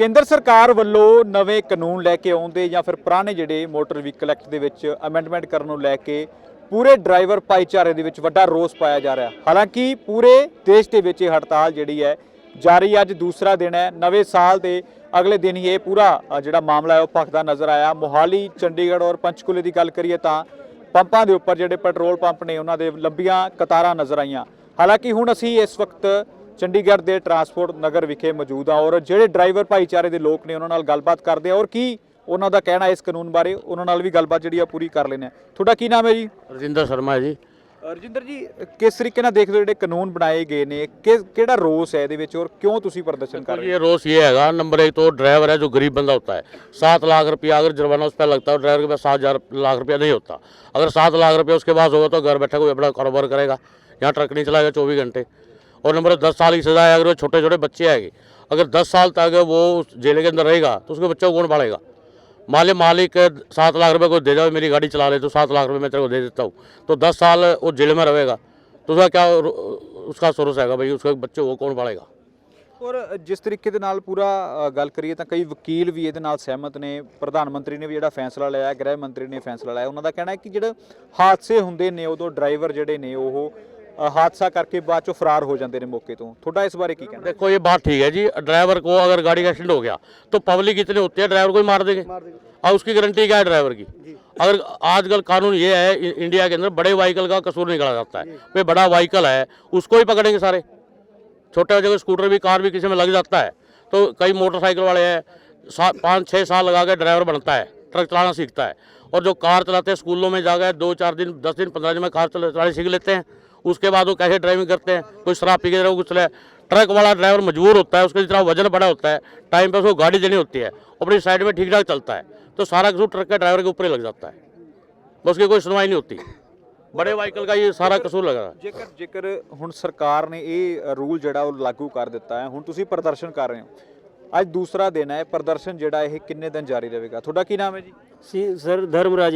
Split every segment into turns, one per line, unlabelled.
ਕੇਂਦਰ ਸਰਕਾਰ ਵੱਲੋਂ ਨਵੇਂ ਕਾਨੂੰਨ ਲੈ ਕੇ ਆਉਂਦੇ ਜਾਂ ਫਿਰ ਪੁਰਾਣੇ ਜਿਹੜੇ ਮੋਟਰ ਵਹੀਕਲ ਐਕਟ ਦੇ ਵਿੱਚ ਅਮੈਂਡਮੈਂਟ ਕਰਨ ਨੂੰ ਲੈ ਕੇ ਪੂਰੇ ਡਰਾਈਵਰ ਭਾਈਚਾਰੇ ਦੇ ਵਿੱਚ ਵੱਡਾ ਰੋਸ ਪਾਇਆ ਜਾ ਰਿਹਾ। ਹਾਲਾਂਕਿ ਪੂਰੇ ਦੇਸ਼ ਦੇ ਵਿੱਚ ਇਹ ਹੜਤਾਲ ਜਿਹੜੀ ਹੈ ਜਾਰੀ ਅੱਜ ਦੂਸਰਾ ਦਿਨ ਹੈ। ਨਵੇਂ ਸਾਲ ਦੇ ਅਗਲੇ ਦਿਨ ਹੀ ਇਹ ਪੂਰਾ ਜਿਹੜਾ ਮਾਮਲਾ ਹੈ ਉਹ ਭਖਦਾ ਨਜ਼ਰ ਆਇਆ। ਮੋਹਾਲੀ, ਚੰਡੀਗੜ੍ਹ ਔਰ ਪੰਚਕੂਲੇ ਦੀ ਗੱਲ ਕਰੀਏ ਤਾਂ ਪੰਪਾਂ ਦੇ ਉੱਪਰ ਜਿਹੜੇ ਪੈਟਰੋਲ ਪੰਪ ਨੇ, ਉਹਨਾਂ ਦੇ ਲੰਬੀਆਂ ਕਤਾਰਾਂ ਨਜ਼ਰ ਆਈਆਂ। ਹਾਲਾਂਕਿ ਹੁਣ ਅਸੀਂ ਇਸ ਵਕਤ ਚੰਡੀਗੜ੍ਹ ਦੇ ਟਰਾਂਸਪੋਰਟ ਨਗਰ ਵਿਖੇ ਮੌਜੂਦ ਹਾਂ ਔਰ ਜਿਹੜੇ ਡਰਾਈਵਰ ਭਾਈਚਾਰੇ ਦੇ ਲੋਕ ਨੇ ਉਹਨਾਂ ਨਾਲ ਗੱਲਬਾਤ ਕਰਦੇ ਆ ਔਰ ਕੀ ਉਹਨਾਂ ਦਾ ਕਹਿਣਾ ਇਸ ਕਾਨੂੰਨ ਬਾਰੇ ਉਹਨਾਂ ਨਾਲ ਵੀ ਗੱਲਬਾਤ ਜਿਹੜੀ ਆ ਪੂਰੀ ਕਰ ਲੈਂਦੇ ਆ ਤੁਹਾਡਾ ਕੀ ਨਾਮ ਹੈ ਜੀ
ਰਜਿੰਦਰ ਸ਼ਰਮਾ ਹੈ ਜੀ
ਰਜਿੰਦਰ ਜੀ ਕਿਸ ਤਰੀਕੇ ਨਾਲ ਦੇਖਦੇ ਹੋ ਜਿਹੜੇ ਕਾਨੂੰਨ ਬਣਾਏ ਗਏ ਨੇ ਕਿ- ਕਿਹੜਾ ਰੋਸ ਹੈ ਇਹਦੇ ਵਿੱਚ ਔਰ ਕਿਉਂ ਤੁਸੀਂ ਪ੍ਰਦਰਸ਼ਨ ਕਰ
देखो,
ਰਹੇ
ये रोस ये हैगा नंबर एक तो ड्राइवर है जो गरीब बंदा होता है सात लाख रुपया अगर जुर्माना उस पर लगता है ड्राइवर के पास सात हजार लाख रुपया नहीं होता अगर सात लाख रुपया उसके पास होगा तो घर बैठा कोई अपना कारोबार करेगा यहाँ ट्रक नहीं चलाएगा चौबीस घंटे और नंबर दस साल की सजा है अगर वो छोटे छोटे बच्चे आएंगे अगर दस साल तक वो उस जेल के अंदर रहेगा तो उसके बच्चों को कौन पालेगा मान ली मालिक सात लाख रुपए को दे जाओ मेरी गाड़ी चला ले तो सात लाख रुपए मैं तेरे को दे देता हूँ तो दस साल वो जेल में रहेगा तो उसका क्या उसका सोर्स आएगा भाई उसके बच्चों को कौन पालेगा
ਔਰ ਜਿਸ ਤਰੀਕੇ ਦੇ ਨਾਲ ਪੂਰਾ ਅ, ਗੱਲ ਕਰੀਏ ਤਾਂ ਕਈ ਵਕੀਲ ਵੀ ਇਹਦੇ ਨਾਲ ਸਹਿਮਤ ਨੇ ਪ੍ਰਧਾਨ ਮੰਤਰੀ ਨੇ ਵੀ ਜਿਹੜਾ ਫੈਸਲਾ ਲਿਆ ਗ੍ਰਹਿ ਮੰਤਰੀ ਨੇ ਫੈਸਲਾ ਲਿਆ ਉਹਨਾਂ ਦਾ ਕਹਿਣਾ ਹੈ ਕਿ ਜਿਹੜੇ ਹਾਦਸੇ ਹੁੰਦੇ ਨੇ ਉਦੋਂ ਡਰਾਈਵਰ ਜਿਹੜੇ ਨੇ ਉਹ ਅ, ਹਾਦਸਾ ਕਰਕੇ ਬਾਅਦ ਚੋਂ ਫਰਾਰ ਹੋ ਜਾਂਦੇ ਨੇ ਮੌਕੇ ਤੋਂ ਤੁਹਾਡਾ ਇਸ ਬਾਰੇ ਕੀ ਕਹਿਣਾ
देखो ये बात ठीक है जी ड्राइवर को अगर गाड़ी का एक्सीडेंट हो गया तो पब्लिक इतने होते हैं ड्राइवर को ही मार देंगे और उसकी गारंटी क्या है ड्राइवर की अगर आजकल कानून ये है इ- इंडिया के अंदर बड़े व्हीकल का कसूर निकाला जाता है भाई बड़ा व्हीकल है उसको ही पकड़ेंगे सारे छोटे जगह स्कूटर भी कार भी किसी में लग जाता है तो कई मोटरसाइकिल वाले हैं सा, पाँच छः साल लगा के ड्राइवर बनता है ट्रक चलाना सीखता है और जो कार चलाते हैं स्कूलों में जाकर दो चार दिन दस दिन पंद्रह दिन में कार चला- चलानी सीख लेते हैं उसके बाद वो कैसे ड्राइविंग करते हैं कोई शराब पी के कुछ चले ट्रक वाला ड्राइवर मजबूर होता है उसका जितना वजन बड़ा होता है टाइम पे उसको गाड़ी देनी होती है अपनी साइड में ठीक ठाक चलता है तो सारा कसूर ट्रक के ड्राइवर के ऊपर ही लग जाता है बस उसकी कोई सुनवाई नहीं होती बड़े व्हीकल का ये सारा कसूर लगा है
ਜੇਕਰ ਜੇਕਰ ਹੁਣ ਸਰਕਾਰ ਨੇ ਇਹ ਰੂਲ ਜਿਹੜਾ ਉਹ ਲਾਗੂ ਕਰ ਦਿੱਤਾ ਹੈ ਹੁਣ ਤੁਸੀਂ ਪ੍ਰਦਰਸ਼ਨ ਕਰ ਰਹੇ ਹੋ ਅੱਜ ਦੂਸਰਾ ਦਿਨ ਹੈ ਪ੍ਰਦਰਸ਼ਨ ਜਿਹੜਾ ਇਹ ਕਿੰਨੇ ਦਿਨ ਜਾਰੀ ਰਹੇਗਾ ਤੁਹਾਡਾ ਕੀ ਨਾਮ ਹੈ ਜੀ
सी सर धर्मराज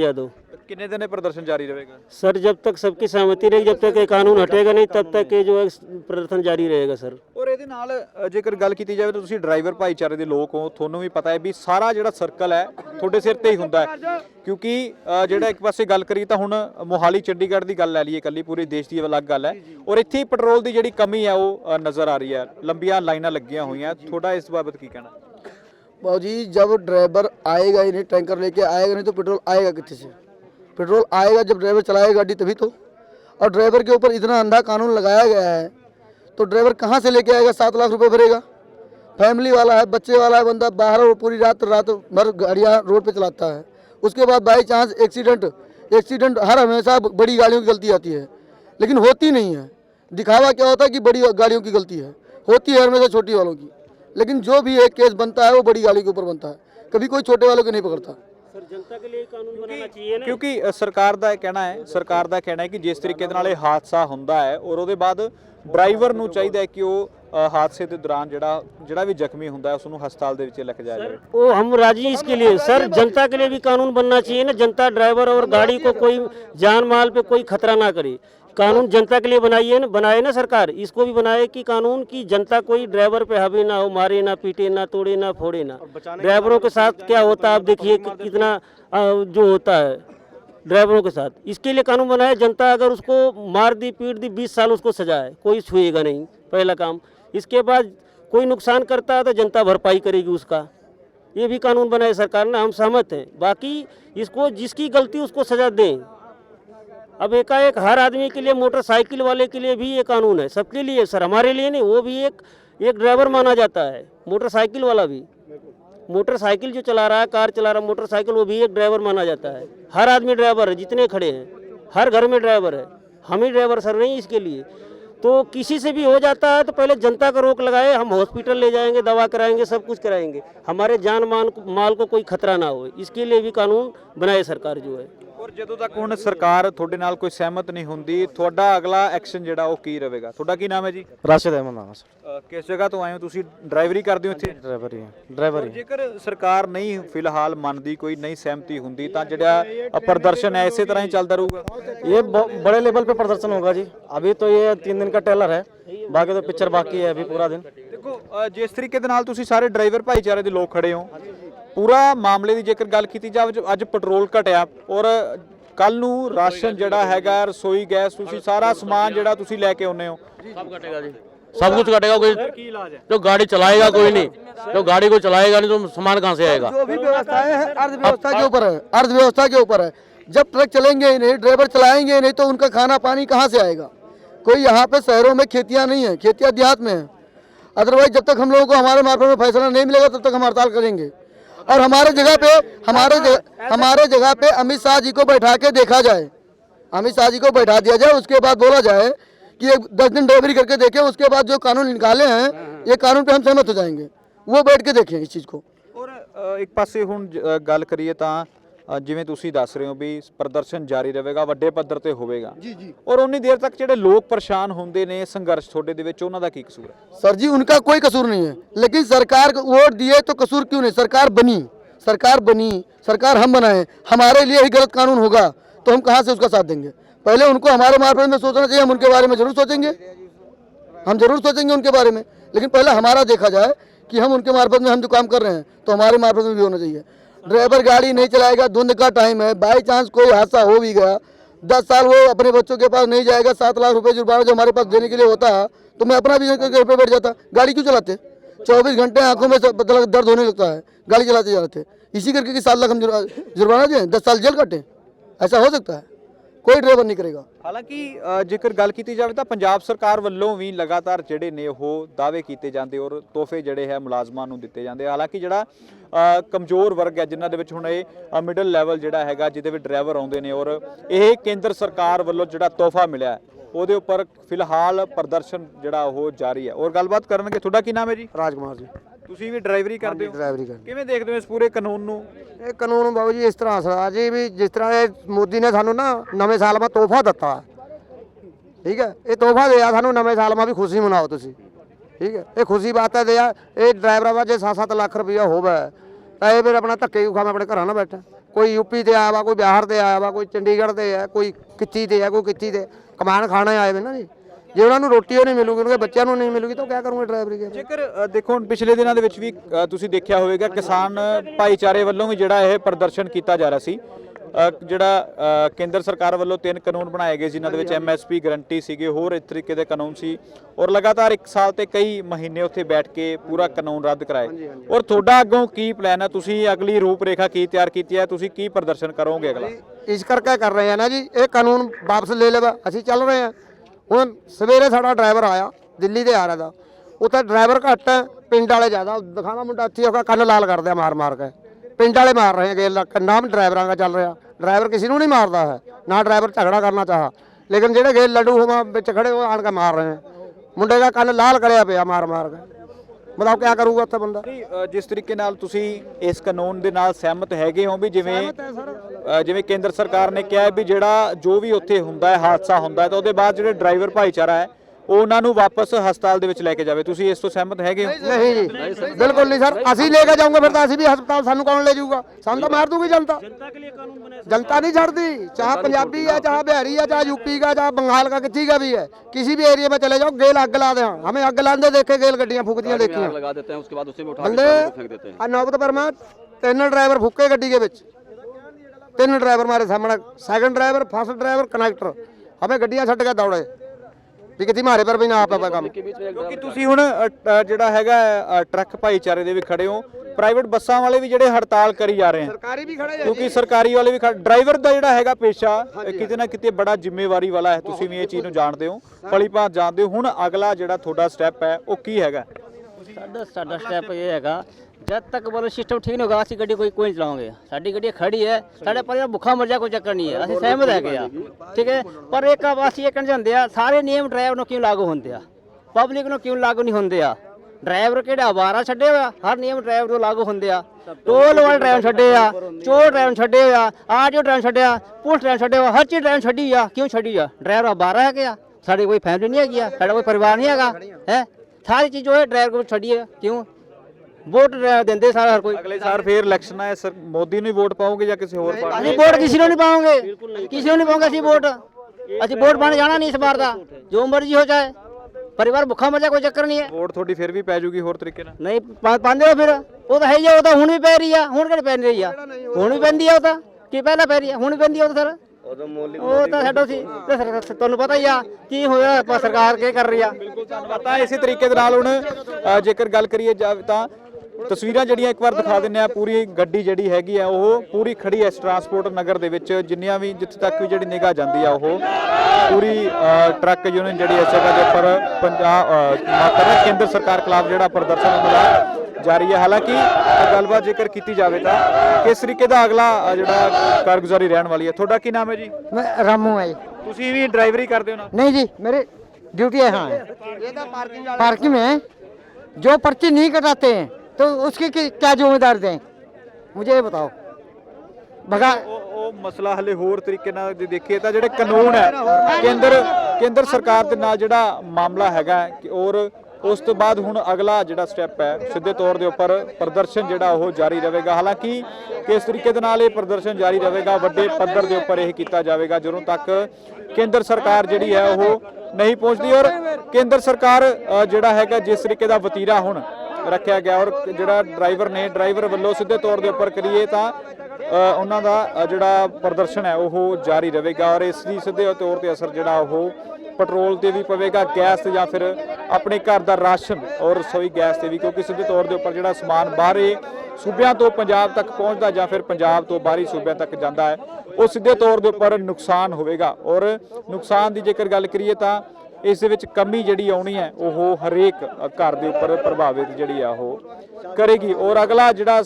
यादव
ਕਿੰਨੇ ਦਿਨ ਇਹ ਪ੍ਰਦਰਸ਼ਨ ਜਾਰੀ ਰਹੇਗਾ
सर जब तक सबकी सहमति रहेगी जब तक ये कानून हटेगा नहीं तब तक ये जो है प्रदर्शन जारी रहेगा सर
ਔਰ ਇਹਦੇ ਨਾਲ ਅ, ਜੇਕਰ ਗੱਲ ਕੀਤੀ ਜਾਵੇ ਤਾਂ ਤੁਸੀਂ ਡਰਾਈਵਰ ਭਾਈਚਾਰੇ ਦੇ ਲੋਕ ਹੋ ਤੁਹਾਨੂੰ ਵੀ ਪਤਾ ਹੈ ਵੀ ਸਾਰਾ ਜਿਹੜਾ ਸਰਕਲ ਹੈ ਤੁਹਾਡੇ ਸਿਰ ਤੇ ਹੀ ਹੁੰਦਾ ਹੈ ਕਿਉਂਕਿ ਅ, ਜਿਹੜਾ ਇੱਕ ਪਾਸੇ ਗੱਲ ਕਰੀ ਤਾਂ ਹੁਣ ਮੋਹਾਲੀ ਚੰਡੀਗੜ੍ਹ ਦੀ ਗੱਲ ਲੈ ਲਈਏ ਕੱਲੀ ਪੂਰੇ ਦੇਸ਼ ਦੀ ਅਲੱਗ ਗੱਲ ਹੈ ਔਰ ਇੱਥੇ ਹੀ ਪੈਟਰੋਲ ਦੀ ਜਿਹੜੀ ਕਮੀ ਹੈ ਉਹ ਅ, ਨਜ਼ਰ ਆ ਰਹੀ ਹੈ ਲੰਬੀਆਂ ਲਾਈਨਾਂ ਲੱਗੀਆਂ ਹੋਈਆਂ ਤੁਹਾਡਾ ਇਸ ਬਾਬਤ ਕੀ ਕਹਿਣਾ
बाबूजी जब ड्राइवर आएगा ही नहीं टैंकर लेके आएगा नहीं तो पेट्रोल आएगा कितने से पेट्रोल आएगा जब ड्राइवर चलाएगा गाड़ी तभी तो। और ड्राइवर के ऊपर इतना अंधा कानून लगाया गया है तो ड्राइवर कहाँ से लेके आएगा? सात लाख रुपए भरेगा। फैमिली वाला है, बच्चे वाला है, बंदा बाहर और पूरी रात रात भर गाड़ियाँ रोड पे चलाता है। उसके बाद बाई चांस एक्सीडेंट एक्सीडेंट हर हमेशा बड़ी गाड़ियों की गलती आती है। लेकिन होती नहीं है। दिखावा क्या होता है कि बड़ी गाड़ियों की गलती है। होती है हमेशा छोटी वालों की। लेकिन जो भी एक केस बनता है, वो बड़ी गाड़ी के ऊपर बनता है। कभी कोई छोटे वालों के नहीं पकड़ता।
सर जनता के लिए कानून बनाना चाहिए ना
ਕਿਉਂਕਿ ਅ, ਸਰਕਾਰ ਦਾ ਇਹ ਕਹਿਣਾ ਹੈ ਸਰਕਾਰ ਦਾ ਕਹਿਣਾ ਹੈ ਕਿ ਜਿਸ ਤਰੀਕੇ ਦੇ ਨਾਲ ਇਹ ਹਾਦਸਾ ਹੁੰਦਾ ਹੈ ਔਰ ਉਹਦੇ ਬਾਅਦ ਡਰਾਈਵਰ ਨੂੰ ਚਾਹੀਦਾ ਹੈ ਕਿ ਉਹ ਅ, ਹਾਦਸੇ ਦੇ ਦੌਰਾਨ ਜਿਹੜਾ ਜਿਹੜਾ ਵੀ ਜ਼ਖਮੀ ਹੁੰਦਾ ਹੈ ਉਸ ਨੂੰ ਹਸਪਤਾਲ ਦੇ ਵਿੱਚ ਲੈ ਕੇ ਜਾਇਆ ਜਾਵੇ
वो हम राजी हैं इसके लिए सर जनता के लिए भी कानून बनना चाहिए ना जनता ड्राइवर और गाड़ी को कोई जान माल पे कोई खतरा ना करे कानून जनता के लिए बनाइए ना बनाए ना सरकार। इसको भी बनाए कि कानून की जनता कोई ड्राइवर पे हावी ना हो मारे ना पीटे ना तोड़े ना फोड़े ना। ड्राइवरों के साथ क्या होता है आप देखिए कितना जो होता है ड्राइवरों के साथ। इसके लिए कानून बनाया जनता अगर उसको मार दी पीट दी बीस साल उसको सजा है कोई छुएगा नहीं पहला काम। इसके बाद कोई नुकसान करता है तो जनता भरपाई करेगी उसका। ये भी कानून बनाए सरकार ने हम सहमत हैं। बाकी इसको जिसकी गलती उसको सजा दें। अब एकाएक हर आदमी के लिए मोटरसाइकिल वाले के लिए भी ये कानून है। सबके लिए, सर, हमारे लिए नहीं, वो भी एक एक ड्राइवर माना जाता है, मोटरसाइकिल वाला भी। मोटरसाइकिल जो चला रहा है, कार चला रहा है, मोटरसाइकिल वो भी एक ड्राइवर माना जाता है। हर आदमी ड्राइवर है, जितने खड़े हैं, हर घर में ड्राइवर है, हम ही ड्राइवर, सर, नहीं इसके लिए। तो किसी से भी हो जाता है तो पहले जनता का रोक लगाए, हम हॉस्पिटल ले जाएँगे, दवा कराएँगे, सब कुछ कराएँगे। हमारे जान माल को कोई खतरा ना हो, इसके लिए भी कानून बनाए सरकार जो है।
ਔਰ ਜਦੋਂ ਤੱਕ ਹੁਣ ਸਰਕਾਰ ਤੁਹਾਡੇ ਨਾਲ ਕੋਈ ਸਹਿਮਤ ਨਹੀਂ ਹੁੰਦੀ ਤੁਹਾਡਾ ਅਗਲਾ ਐਕਸ਼ਨ ਜਿਹੜਾ ਉਹ ਕੀ ਰਹੇਗਾ ਤੁਹਾਡਾ ਕੀ ਨਾਮ ਹੈ ਜੀ
ਰਾਸ਼ਿਦ ਅਹਿਮਦ ਨਾਮ ਹੈ ਸਰ
ਅ, ਕਿਸ ਜਗ੍ਹਾ ਤੋਂ ਆਏ ਹੋ ਤੁਸੀਂ ਡਰਾਈਵਰੀ ਕਰਦੇ ਹੋ ਇੱਥੇ
ਡਰਾਈਵਰ ਹੀ ਹੈ ਡਰਾਈਵਰ
ਔਰ
ਹੀ
ਜੇਕਰ ਸਰਕਾਰ ਨਹੀਂ ਫਿਲਹਾਲ ਮੰਨਦੀ ਕੋਈ ਨਹੀਂ ਸਹਿਮਤੀ ਹੁੰਦੀ ਤਾਂ ਜਿਹੜਾ ਅ, ਪ੍ਰਦਰਸ਼ਨ ਹੈ ਇਸੇ ਤਰ੍ਹਾਂ ਹੀ ਚੱਲਦਾ ਰਹੂਗਾ
ये ब- बड़े लेवल पे प्रदर्शन होगा जी अभी तो ये तीन दिन का टेलर है बाकी तो पिक्चर बाकी है अभी पूरा दिन
ਦੇਖੋ ਅ, ਜਿਸ ਤਰੀਕੇ ਦੇ ਨਾਲ ਤੁਸੀਂ ਸਾਰੇ ਡਰਾਈਵਰ ਭਾਈਚਾਰੇ ਦੇ ਲੋਕ ਖੜੇ ਹੋ ਪੂਰਾ ਮਾਮਲੇ ਦੀ ਜੇਕਰ ਗੱਲ ਕੀਤੀ ਜਾਵੇ ਜੋ ਅੱਜ ਪੈਟਰੋਲ ਘਟਿਆ ਔਰ ਕੱਲ ਨੂੰ ਰਾਸ਼ਨ ਜਿਹੜਾ ਹੈਗਾ ਰਸੋਈ ਗੈਸ ਤੁਸੀਂ ਸਾਰਾ ਸਮਾਨ ਜਿਹੜਾ ਤੁਸੀਂ ਲੈ ਕੇ ਆਉਨੇ ਹੋ
सब कटेगा जी सब कुछ कटेगा कोई
ਕੀ ਇਲਾਜ ਹੈ
जो गाड़ी चलाएगा कोई नहीं जो गाड़ी को चलाएगा नहीं तो सामान कहाँ से आएगा
जो भी व्यवस्थाएं हैं अर्थव्यवस्था के ऊपर है अर्थव्यवस्था के ऊपर है जब ट्रक चलेंगे ही नहीं ड्राइवर चलाएंगे ही नहीं तो उनका खाना पानी कहाँ से आएगा कोई यहाँ पे शहरों में खेतियाँ नहीं है खेतियाँ देहात में है अदरवाइज जब तक हम लोगों को हमारे मार्फत में फैसला नहीं मिलेगा तब तक हम हड़ताल करेंगे और हमारे जगह पे हमारे जग, हमारे जगह पे अमित शाह जी को बैठा के देखा जाए। अमित शाह जी को बैठा दिया जाए उसके बाद बोला जाए कि दस दिन डिलीवरी करके देखें उसके बाद जो कानून निकाले हैं हाँ, हाँ। ये कानून पे हम सहमत हो जाएँगे। वो बैठ के देखें इस चीज़ को।
और एक पास हूँ गल करिए ਜਿਵੇਂ ਤੁਸੀਂ ਦੱਸ ਰਹੇ ਹੋ ਵੀ ਪ੍ਰਦਰਸ਼ਨ ਜਾਰੀ ਰਹੇਗਾ ਵੱਡੇ ਪੱਧਰ ਤੇ ਹੋਵੇਗਾ ਜੀ ਜੀ ਔਰ ਉਨੀ ਦੇਰ ਤੱਕ ਜਿਹੜੇ ਲੋਕ ਪਰੇਸ਼ਾਨ ਹੁੰਦੇ ਨੇ ਸੰਘਰਸ਼ ਤੁਹਾਡੇ ਦੇ ਵਿੱਚ ਉਹਨਾਂ ਦਾ ਕੀ ਕਸੂਰ ਹੈ
सर जी उनका कोई कसूर नहीं है लेकिन सरकार को वोट दिए तो कसूर क्यों नहीं सरकार बनी सरकार बनी सरकार हम बनाए हमारे लिए ही गलत कानून होगा तो हम कहाँ से उसका साथ देंगे पहले उनको हमारे मार्फत में सोचना चाहिए हम उनके बारे में जरूर सोचेंगे हम जरूर सोचेंगे उनके बारे में लेकिन पहले हमारा देखा जाए कि हम उनके मार्फत में हम जो काम कर रहे हैं तो हमारे मार्फत में भी होना चाहिए ड्राइवर गाड़ी नहीं चलाएगा, धुंध का टाइम है। बाई चांस कोई हादसा हो भी गया। दस साल वो अपने बच्चों के पास नहीं जाएगा, सात लाख रुपए जुर्माना जो हमारे पास देने के लिए होता है तो मैं अपना बिज़नेस करके पे बैठ जाता। गाड़ी क्यों चलाते? चौबीस घंटे आँखों में मतलब दर्द होने लगता है। गाड़ी चलाते चलाते इसी करके कि सात लाख हम जुर्माना दें, दस साल जेल काटें। ऐसा हो सकता है? ਕੋਈ ਡਰਾਈਵਰ ਨਹੀਂ ਕਰੇਗਾ।
ਹਾਲਾਂਕਿ ਜੇਕਰ ਗੱਲ ਕੀਤੀ ਜਾਵੇ ਤਾਂ ਪੰਜਾਬ ਸਰਕਾਰ ਵੱਲੋਂ ਵੀ ਲਗਾਤਾਰ ਜਿਹੜੇ ਨੇ ਉਹ ਦਾਅਵੇ ਕੀਤੇ ਜਾਂਦੇ ਔਰ ਤੋਹਫੇ ਜਿਹੜੇ ਹੈ ਮੁਲਾਜ਼ਮਾਂ ਨੂੰ ਦਿੱਤੇ ਜਾਂਦੇ ਹਾਲਾਂਕਿ ਜਿਹੜਾ ਕਮਜ਼ੋਰ ਵਰਗ ਹੈ ਜਿਨ੍ਹਾਂ ਦੇ ਵਿੱਚ ਹੁਣ ਇਹ ਮਿਡਲ ਲੈਵਲ ਜਿਹੜਾ ਹੈਗਾ ਜਿਹਦੇ ਵਿੱਚ ਡਰਾਈਵਰ ਆਉਂਦੇ ਨੇ ਔਰ ਇਹ ਕੇਂਦਰ ਸਰਕਾਰ ਵੱਲੋਂ ਜਿਹੜਾ ਤੋਹਫਾ ਮਿਲਿਆ ਉਹਦੇ ਉੱਪਰ ਫਿਲਹਾਲ ਪ੍ਰਦਰਸ਼ਨ ਜਿਹੜਾ ਉਹ ਜਾਰੀ ਹੈ। ਔਰ ਗੱਲਬਾਤ ਕਰਨਗੇ ਤੁਹਾਡਾ ਕੀ ਨਾਮ ਹੈ ਜੀ?
ਰਾਜਕੁਮਾਰ ਜੀ।
ਤੁਸੀਂ ਵੀ ਡਰਾਈਵਰੀ ਕਰਦੇ ਹੋ?
ਡਰਾਈਵਰੀ
ਕਿਵੇਂ ਦੇਖਦੇ ਹੋ ਇਸ ਪੂਰੇ ਕਾਨੂੰਨ ਨੂੰ?
ਇਹ ਕਾਨੂੰਨ ਬਾਬੂ ਜੀ ਇਸ ਤਰ੍ਹਾਂ ਅਸਰ ਜੀ ਵੀ ਜਿਸ ਤਰ੍ਹਾਂ ਇਹ ਮੋਦੀ ਨੇ ਸਾਨੂੰ ਨਾ ਨਵੇਂ ਸਾਲ ਮਾ ਤੋਹਫਾ ਦਿੱਤਾ। ਠੀਕ ਹੈ? ਇਹ ਤੋਹਫਾ ਦਿਆ ਸਾਨੂੰ ਨਵੇਂ ਸਾਲ ਮਾ ਵੀ ਖੁਸ਼ੀ ਮਨਾਓ ਤੁਸੀਂ। ਠੀਕ ਹੈ? ਇਹ ਖੁਸ਼ੀ ਬਾਤ ਹੈ ਦਿਆ ਇਹ ਡਰਾਈਵਰਾਂ ਵਾ ਜੇ 7-7 ਲੱਖ ਰੁਪਇਆ ਹੋਵੇ ਤਾਂ ਇਹ ਫਿਰ ਆਪਣਾ ਧੱਕੇ ਖਾਵੇਂ ਆਪਣੇ ਘਰਾਂ ਨਾਲ ਬੈਠਾ। ਕੋਈ ਯੂਪੀ ਤੇ ਆਇਆ ਵਾ ਕੋਈ ਬਿਹਾਰ ਤੇ ਆਇਆ ਵਾ ਕੋਈ ਚੰਡੀਗੜ੍ਹ ਤੇ ਆ ਕੋਈ ਕਿੱਤੀ ਤੇ ਆ ਕੋਈ ਕਿੱਤੀ ਤੇ। ਕਮਾਨ ਖਾਣੇ ਆਏ ਵੇ ਨਾ ਜੀ। ਜੇ ਉਹਨਾਂ ਨੂੰ ਰੋਟੀ ਉਹ ਨਹੀਂ ਮਿਲੂਗੀ ਉਹਨਾਂ ਦੇ ਬੱਚਿਆਂ ਨੂੰ ਨਹੀਂ ਮਿਲੂਗੀ ਤਾਂ ਉਹ ਕਿਆ ਕਰੂੰਗੇ ਡਰਾਈਵਰੀ ਕੇ?
ਜੇਕਰ ਅ, ਦੇਖੋ ਹੁਣ ਪਿਛਲੇ ਦਿਨਾਂ ਦੇ ਵਿੱਚ ਵੀ ਅ, ਤੁਸੀਂ ਦੇਖਿਆ ਹੋਵੇਗਾ ਕਿਸਾਨ ਭਾਈਚਾਰੇ ਵੱਲੋਂ ਵੀ ਜਿਹੜਾ ਇਹ ਪ੍ਰਦਰਸ਼ਨ ਕੀਤਾ ਜਾ ਰਿਹਾ ਸੀ। ਅ, ਜਿਹੜਾ ਅ, ਕੇਂਦਰ ਸਰਕਾਰ ਵੱਲੋਂ ਤਿੰਨ ਕਾਨੂੰਨ ਬਣਾਏ ਗਏ ਜਿਨ੍ਹਾਂ ਦੇ ਵਿੱਚ ਐਮਐਸਪੀ ਗਰੰਟੀ ਸੀਗੇ ਹੋਰ ਇਸ ਤਰੀਕੇ ਦੇ ਕਾਨੂੰਨ ਸੀ ਔਰ ਲਗਾਤਾਰ 1 ਸਾਲ ਤੇ ਕਈ ਮਹੀਨੇ ਉੱਥੇ ਬੈਠ ਕੇ ਪੂਰਾ ਕਾਨੂੰਨ ਰੱਦ ਕਰਾਏ। ਔਰ ਤੁਹਾਡਾ ਅੱਗੋਂ ਕੀ ਪਲਾਨ ਹੈ? ਤੁਸੀਂ ਅਗਲੀ ਰੂਪਰੇਖਾ ਕੀ ਤਿਆਰ ਕੀਤੀ ਹੈ? ਤੁਸੀਂ ਕੀ ਪ੍ਰਦਰਸ਼ਨ ਕਰੋਗੇ ਅਗਲਾ?
ਇਸ ਕਰਕੇ ਕਰ ਰਹੇ ਆ ਨਾ ਜੀ ਇਹ ਕਾਨੂੰਨ ਵਾਪਸ ਲੈ ਲਵਾ ਅਸੀਂ ਚੱਲ ਰਹੇ ਆ। ਹੁਣ ਸਵੇਰੇ ਸਾਡਾ ਡਰਾਈਵਰ ਆਇਆ, ਦਿੱਲੀ ਤੇ ਆ ਰਿਹਾ ਦਾ। ਉੱਥੇ ਡਰਾਈਵਰ ਘੱਟ ਹੈ, ਪਿੰਡ ਵਾਲੇ ਜ਼ਿਆਦਾ। ਦਿਖਾਵਾ ਮੁੰਡਾ, ਇੱਥੇ ਹੋ ਕੰਨ ਲਾਲ ਕਰਦੇ ਆ ਮਾਰ ਮਾਰ ਕੇ। ਪਿੰਡ ਵਾਲੇ ਮਾਰ ਰਹੇ ਆ ਗੇਲ ਨਾਮ ਡਰਾਈਵਰਾਂ ਦਾ ਚੱਲ ਰਿਹਾ। ਡਰਾਈਵਰ ਕਿਸੇ ਨੂੰ ਨਹੀਂ ਮਾਰਦਾ ਹੈ, ਨਾ ਡਰਾਈਵਰ ਝਗੜਾ ਕਰਨਾ ਚਾਹਾ। ਲੇਕਿਨ ਜਿਹੜੇ ਗੇਲ ਲੱਡੂ ਹੋਵਾਂ ਵਿੱਚ ਖੜੇ, ਉਹ ਆਣ ਕੇ ਮਾਰ ਰਹੇ ਆ ਮੁੰਡੇ ਦਾ ਕੰਨ ਲਾਲ ਕਰਿਆ ਪਿਆ ਮਾਰ ਮਾਰ ਕੇ। ਬਤਾਓ ਕਿਆ ਕਰੂਗਾ ਉੱਥੇ ਬੰਦਾ?
ਨਹੀਂ, ਅ, ਜਿਸ ਤਰੀਕੇ ਨਾਲ ਤੁਸੀਂ ਇਸ ਕਾਨੂੰਨ ਦੇ ਨਾਲ ਸਹਿਮਤ ਹੈਗੇ ਹੋ ਵੀ ਜਿਵੇਂ ਅ, ਜਿਵੇਂ ਕੇਂਦਰ ਸਰਕਾਰ ਨੇ ਕਿਹਾ ਹੈ ਵੀ ਜਿਹੜਾ ਜੋ ਵੀ ਉੱਥੇ ਹੁੰਦਾ ਹੈ ਹਾਦਸਾ ਹੁੰਦਾ ਹੈ ਤਾਂ ਉਹਦੇ ਬਾਅਦ ਜਿਹੜੇ ਡਰਾਈਵਰ ਭਾਈਚਾਰਾ ਹੈ ਉਹਨਾਂ ਨੂੰ ਵਾਪਸ ਹਸਪਤਾਲ ਦੇ ਵਿੱਚ ਲੈ ਕੇ ਜਾਵੇ ਤੁਸੀਂ ਇਸ ਤੋਂ ਸਹਿਮਤ ਹੈਗੇ ਹੋ
ਨਹੀਂ ਜੀ ਬਿਲਕੁਲ ਨਹੀਂ ਸਰ ਅਸੀਂ ਲੈ ਕੇ ਜਾਊਂਗੇ ਫਿਰ ਤਾਂ ਅਸੀਂ ਵੀ ਹਸਪਤਾਲ ਸਾਨੂੰ ਕੌਣ ਲੈ ਜਾਊਗਾ ਸਾਨੂੰ ਤਾਂ ਮਾਰ ਦੂਗੀ ਜਨਤਾ जनता नहीं छोड़ती चाहे पंजाबी है चाहे बिहारी है चाहे यूपी का चाहे बंगाल का किसी का भी है किसी भी एरिया में चले जाओ गेल अग ला दें हमें अग लाते देखे गेल गड्डियां फूकदियां देखी
लगा देते हैं उसके बाद उसे भी उठा
ਬੰਦੇ
के फेंक देते हैं
ਆ ਨੌਬਤ ਪਰ ਮੈਂ ਤਿੰਨ ਡਰਾਈਵਰ ਫੁੱਕੇ ਗੱਡੀ ਦੇ ਵਿੱਚ ਤਿੰਨ ਡਰਾਈਵਰ ਮਾਰੇ ਸਾਹਮਣੇ second driver first driver connector ਹਮੇ ਗੱਡੀਆਂ ਛੱਡ ਕੇ ਦੌੜੇ ਵੀ ਕਿਤੇ ਮਾਰੇ ਪਰ ਵੀ ਨਾ ਆਪਾ ਕੰਮ।
ਕਿਉਂਕਿ ਤੁਸੀਂ ਹੁਣ ਅ, ਅ, ਜਿਹੜਾ ਹੈਗਾ ਅ, ਟਰੱਕ ਭਾਈਚਾਰੇ ਦੇ ਵੀ ਖੜੇ ਹੋ। ਪ੍ਰਾਈਵੇਟ ਬੱਸਾਂ ਵਾਲੇ ਵੀ ਜਿਹੜੇ ਹੜਤਾਲ ਕਰੀ ਜਾ ਰਹੇ ਹਨ
ਸਰਕਾਰੀ ਵੀ ਖੜੇ
ਕਿਉਂਕਿ ਸਰਕਾਰੀ ਵਾਲੇ ਵੀ ਡਰਾਈਵਰ ਦਾ ਜਿਹੜਾ ਹੈਗਾ ਪੇਸ਼ਾ ਇਹ ਕਿਤੇ ਨਾ ਕਿਤੇ ਬੜਾ ਜ਼ਿੰਮੇਵਾਰੀ ਵਾਲਾ ਹੈ। ਤੁਸੀਂ ਵੀ ਇਹ ਚੀਜ਼ ਨੂੰ ਜਾਣਦੇ ਹੋ। ਭਲੀ ਭਾਂਤ ਜਾਣਦੇ ਹੋ। ਹੁਣ ਅਗਲਾ ਜਿਹੜਾ ਤੁਹਾਡਾ ਸਟੈਪ ਹੈ ਉਹ ਕੀ ਹੈਗਾ?
ਸਾਡਾ ਸਾਡਾ ਸਟੈਪ ਇਹ ਹੈਗਾ ਜਦ ਤੱਕ ਬੋਲੋ ਸਿਸਟਮ ਠੀਕ ਨਹੀਂ ਹੋਗਾ ਅਸੀਂ ਗੱਡੀ ਕੋਈ ਕੋਈ ਨਹੀਂ ਚਲਾਵਾਂਗੇ। ਸਾਡੀ ਗੱਡੀ ਖੜੀ ਹੈ ਸਾਡੇ ਪਰਿਵਾਰ ਭੁੱਖਾ ਮਰ ਜਾ ਕੋਈ ਚੱਕਰ ਨਹੀਂ ਹੈ। ਅਸੀਂ ਸਹਿਮਤ ਹੈਗੇ ਆ। ਠੀਕ ਹੈ? ਪਰ ਇੱਕ ਅਸੀਂ ਇਹ ਕਹਿਣਾ ਚਾਹੁੰਦੇ ਆ ਸਾਰੇ ਨਿਯਮ ਡਰਾਈਵਰ ਨੂੰ ਕਿਉਂ ਲਾਗੂ ਹੁੰਦੇ ਆ? ਪਬਲਿਕ ਨੂੰ ਕਿਉਂ ਲਾਗੂ ਨਹੀਂ ਹੁੰਦੇ ਆ? ਡਰਾਈਵਰ ਕਿਹੜਾ ਆਵਾਰਾ ਛੱਡੇ ਹੋਇਆ? ਹਰ ਨਿਯਮ ਡਰਾਈਵਰ ਨੂੰ ਲਾਗੂ ਹੁੰਦੇ ਆ। ਟੋਲ ਵਾਲੇ ਡਰਾਈਵਰ ਛੱਡੇ ਆ ਚੋਰ ਡਰਾਈਵਰ ਛੱਡੇ ਹੋਇਆ ਆਰਟੀਓ ਡਰਾਈਵਰ ਛੱਡਿਆ ਪੁਲਿਸ ਡਰਾਈਵਰ ਛੱਡੇ ਹੋਇਆ ਹਰ ਚੀਜ਼ ਡਰਾਈਵਰ ਛੱਡੀ ਆ। ਕਿਉਂ ਛੱਡੀ ਆ? ਡਰਾਈਵਰ ਆਵਾਰਾ ਹੈਗੇ ਆ। ਸਾਡੀ ਕੋਈ ਫੈਮਿਲੀ ਨਹੀਂ ਹੈਗੀ ਆ ਸਾਡਾ ਕੋਈ ਪਰਿਵਾਰ ਨਹੀਂ ਹੈਗਾ ਹੈ? ਸਾਰੀ ਚੀਜ਼ ਉਹ ਡਰਾਈਵਰ ਕੋਲ ਛੱਡੀ ਹੈ ਕਿਉਂ? ਵੋਟ ਦਿੰਦੇ ਸਾਰਾ ਹਰ ਕੋਈ।
ਅਗਲੇ ਸਾਲ ਫੇਰ ਇਲੈਕਸ਼ਨ ਹੈ ਸਰ ਮੋਦੀ ਨੂੰ ਹੀ ਵੋਟ ਪਾਓਗੇ ਜਾਂ ਕਿਸੇ ਹੋਰ ਪਾਰਟੀ
ਅਸੀਂ ਵੋਟ ਕਿਸੇ ਨੂੰ ਨਹੀਂ ਪਾਵਾਂਗੇ ਕਿਸੇ ਨੂੰ ਨਹੀਂ ਪਾਵਾਂਗੇ ਅਸੀਂ ਵੋਟ। ਅਸੀਂ ਵੋਟ ਪਾਣ ਜਾਣਾ ਨਹੀਂ ਇਸ ਵਾਰ ਦਾ। ਜੋ ਮਰਜ਼ੀ ਹੋ ਜਾਏ।
ਪਰਿਵਾਰ ਭੁੱਖਾ ਮਰ ਜਾ ਕੋਈ ਚੱਕਰ ਨਹੀਂ ਹੈ।
ਵੋਟ ਤੁਹਾਡੀ ਫਿਰ ਵੀ ਪੈ ਜੂਗੀ ਹੋਰ ਤਰੀਕੇ ਨਾਲ?
ਨਹੀਂ ਪਾਉਂਦੇ ਹੋ ਫਿਰ। ਉਹ ਤਾਂ ਹੈ ਹੀ ਆ ਉਹ ਤਾਂ ਹੁਣ ਵੀ ਪੈ ਰਹੀ ਆ। ਹੁਣ ਕਿਹੜੇ ਪੈ ਨਹੀਂ ਰਹੀ ਆ? ਹੁਣ ਵੀ ਪੈਂਦੀ ਆ ਉਹ ਤਾਂ। ਕੀ ਪਹਿਲਾਂ ਪੈ ਰਹੀ ਆ? ਹੁਣ ਪੈਂਦੀ ਆ ਉਹ ਤਾਂ ਸਰ। ਉਹ ਤਾਂ ਸਾਡਾ ਸੀ। ਤੁਹਾਨੂੰ ਪਤਾ ਹੀ ਆ ਕੀ ਹੋਇਆ ਆਪਾਂ ਸਰਕਾਰ ਕੀ ਕਰ ਰਹੀ ਆ।
ਬਿਲਕੁਲ ਧੰਨਵਾਦ ਤਾਂ ਇਸੇ ਤਰੀਕੇ ਦੇ ਨਾਲ ਹੁਣ ਜੇਕਰ ਗੱਲ ਕਰੀਏ ਜਾਵੇ ਤਾਂ ਤਸਵੀਰਾਂ ਜਿਹੜੀਆਂ ਇੱਕ ਵਾਰ ਦਿਖਾ ਦਿੰਨੇ ਆ ਪੂਰੀ ਗੱਡੀ ਜਿਹੜੀ ਹੈਗੀ ਆ ਉਹ ਪੂਰੀ ਖੜੀ ਹੈ ਇਸ ਟਰਾਂਸਪੋਰਟ ਨਗਰ ਦੇ ਵਿੱਚ ਜਿੰਨੀਆਂ ਵੀ ਜਿੱਥੇ ਤੱਕ ਵੀ ਜਿਹੜੀ ਨਿਗਾਹ ਜਾਂਦੀ ਆ ਉਹ ਪੂਰੀ ਅ, ਟਰੱਕ ਯੂਨੀਅਨ ਜਿਹੜੀ ਇਸ ਜਗ੍ਹਾ ਦੇ ਉੱਪਰ ਪੰਜਾਬ ਮਾਤਰ ਕੇਂਦਰ ਸਰਕਾਰ ਖਿਲਾਫ ਜਿਹੜਾ ਪ੍ਰਦਰਸ਼ਨ ਉਹਨਾਂ ਦਾ ਜਾਰੀ ਹੈ ਹਾਲਾਂਕਿ ਅ, ਗੱਲਬਾਤ ਜੇਕਰ ਕੀਤੀ ਜਾਵੇ ਤਾਂ ਕਿਸ ਤਰੀਕੇ ਦਾ ਅਗਲਾ ਅ, ਜਿਹੜਾ ਕਾਰਗੁਜ਼ਾਰੀ ਰਹਿਣ ਵਾਲੀ ਹੈ ਤੁਹਾਡਾ ਕੀ ਨਾਮ ਹੈ ਜੀ
ਮੈਂ ਰਾਮੂ ਹੈ ਜੀ
ਤੁਸੀਂ ਵੀ ਡਰਾਈਵਰੀ ਕਰਦੇ ਹੋ ਨਾ
नहीं जी मेरे ड्यूटी यहाँ है पार्किंग में जो पर्ची नहीं कटाते हैं तो उसकी की- क्या जिम्मेदार दें मुझे ये बताओ भगा
ਉਹ ਉਹ ਮਸਲਾ ਹਲੇ ਹੋਰ ਤਰੀਕੇ ਨਾਲ ਜੇ ਦੇਖੀਏ ਤਾਂ ਜਿਹੜੇ ਕਾਨੂੰਨ ਹੈ ਕੇਂਦਰ ਕੇਂਦਰ ਸਰਕਾਰ ਦੇ ਨਾਲ ਜਿਹੜਾ ਮਾਮਲਾ ਹੈਗਾ ਹੈ ਕਿ ਔਰ ਉਸ ਤੋਂ ਬਾਅਦ ਹੁਣ ਅਗਲਾ ਜਿਹੜਾ ਸਟੈਪ ਹੈ ਸਿੱਧੇ ਤੌਰ ਦੇ ਉੱਪਰ ਪ੍ਰਦਰਸ਼ਨ ਜਿਹੜਾ ਉਹ ਜਾਰੀ ਰਹੇਗਾ ਹਾਲਾਂਕਿ ਕਿਸ ਤਰੀਕੇ ਦੇ ਨਾਲ ਇਹ ਪ੍ਰਦਰਸ਼ਨ ਜਾਰੀ ਰਹੇਗਾ ਵੱਡੇ ਪੱਧਰ ਦੇ ਉੱਪਰ ਇਹ ਕੀਤਾ ਜਾਵੇਗਾ ਜਦੋਂ ਤੱਕ ਕੇਂਦਰ ਸਰਕਾਰ ਜਿਹੜੀ ਹੈ ਉਹ ਨਹੀਂ ਪਹੁੰਚਦੀ ਔਰ ਕੇਂਦਰ ਸਰਕਾਰ ਅ, ਜਿਹੜਾ ਹੈਗਾ ਜਿਸ ਤਰੀਕੇ ਦਾ ਵਤੀਰਾ ਹੁਣ ਰੱਖਿਆ ਗਿਆ ਔਰ ਜਿਹੜਾ ਡਰਾਈਵਰ ਨੇ, ਡਰਾਈਵਰ ਵੱਲੋਂ ਸਿੱਧੇ ਤੌਰ ਦੇ ਉੱਪਰ ਕਰੀਏ ਤਾਂ ਉਹਨਾਂ ਦਾ ਜਿਹੜਾ ਪ੍ਰਦਰਸ਼ਨ ਹੈ ਉਹ ਜਾਰੀ ਰਹੇਗਾ ਔਰ ਇਸ ਦੀ ਸਿੱਧੇ ਤੌਰ ਤੇ ਅਸਰ ਜਿਹੜਾ ਉਹ ਪੈਟਰੋਲ ਤੇ ਵੀ ਪਵੇਗਾ, ਗੈਸ ਤੇ ਜਾਂ ਫਿਰ ਆਪਣੇ ਘਰ ਦਾ ਰਾਸ਼ਨ ਔਰ ਰਸੋਈ ਗੈਸ ਤੇ ਵੀ, ਕਿਉਂਕਿ ਸਿੱਧੇ ਤੌਰ ਦੇ ਉੱਪਰ ਜਿਹੜਾ ਸਮਾਨ ਬਾਹਰੇ ਸੂਬਿਆਂ ਤੋਂ ਪੰਜਾਬ ਤੱਕ ਪਹੁੰਚਦਾ ਜਾਂ ਫਿਰ ਪੰਜਾਬ ਤੋਂ ਬਾਹਰੀ ਸੂਬਿਆਂ ਤੱਕ ਜਾਂਦਾ ਹੈ, ਉਹ ਸਿੱਧੇ ਤੌਰ ਦੇ ਉੱਪਰ ਨੁਕਸਾਨ ਹੋਵੇਗਾ ਔਰ ਨੁਕਸਾਨ ਦੀ ਜੇਕਰ ਗੱਲ ਕਰੀਏ ਤਾਂ ਇਸ ਦੇ ਵਿੱਚ ਕਮੀ ਜਿਹੜੀ ਆਉਣੀ ਹੈ, ਉਹ ਹਰੇਕ ਘਰ ਦੇ ਉੱਪਰ ਪ੍ਰਭਾਵਿਤ ਜਿਹੜੀ ਆ ਉਹ ਕਰੇਗੀ। ਔਰ ਅਗਲਾ ਜਿਹੜਾ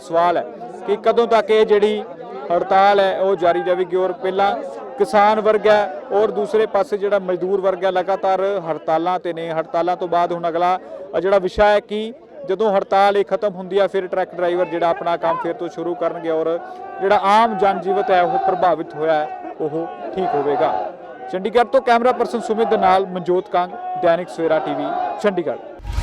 ਸਵਾਲ ਹੈ ਕਿ ਕਦੋਂ ਤੱਕ ਇਹ ਜਿਹੜੀ ਹੜਤਾਲ ਹੈ, ਉਹ ਜਾਰੀ ਰਹੇਗੀ ਔਰ ਪਹਿਲਾਂ ਕਿਸਾਨ ਵਰਗ ਹੈ, ਔਰ ਦੂਸਰੇ ਪਾਸੇ ਜਿਹੜਾ ਮਜ਼ਦੂਰ ਵਰਗ ਹੈ, ਲਗਾਤਾਰ ਹੜਤਾਲਾਂ ਤੇ ਨੇ। ਹੜਤਾਲਾਂ ਤੋਂ ਬਾਅਦ ਹੁਣ ਅਗਲਾ ਜਿਹੜਾ ਵਿਸ਼ਾ ਹੈ ਕਿ ਜਦੋਂ ਹੜਤਾਲ ਇਹ ਖਤਮ ਹੁੰਦੀ ਆ, ਫਿਰ ਟਰੱਕ ਡਰਾਈਵਰ ਜਿਹੜਾ ਆਪਣਾ ਕੰਮ ਫਿਰ ਤੋਂ ਸ਼ੁਰੂ ਕਰਨਗੇ ਔਰ ਜਿਹੜਾ ਆਮ ਜਨਜੀਵਤ ਹੈ, ਉਹ ਪ੍ਰਭਾਵਿਤ ਹੋਇਆ, ਉਹ ਠੀਕ ਹੋਵੇਗਾ। ਚੰਡੀਗੜ੍ਹ ਤੋਂ ਕੈਮਰਾ ਪਰਸਨ ਸੁਮਿਤ ਦੇ ਨਾਲ ਮਨਜੋਤ ਕੰਗ ਦੈਨਿਕ ਸਵੇਰਾ ਟੀਵੀ ਚੰਡੀਗੜ੍ਹ।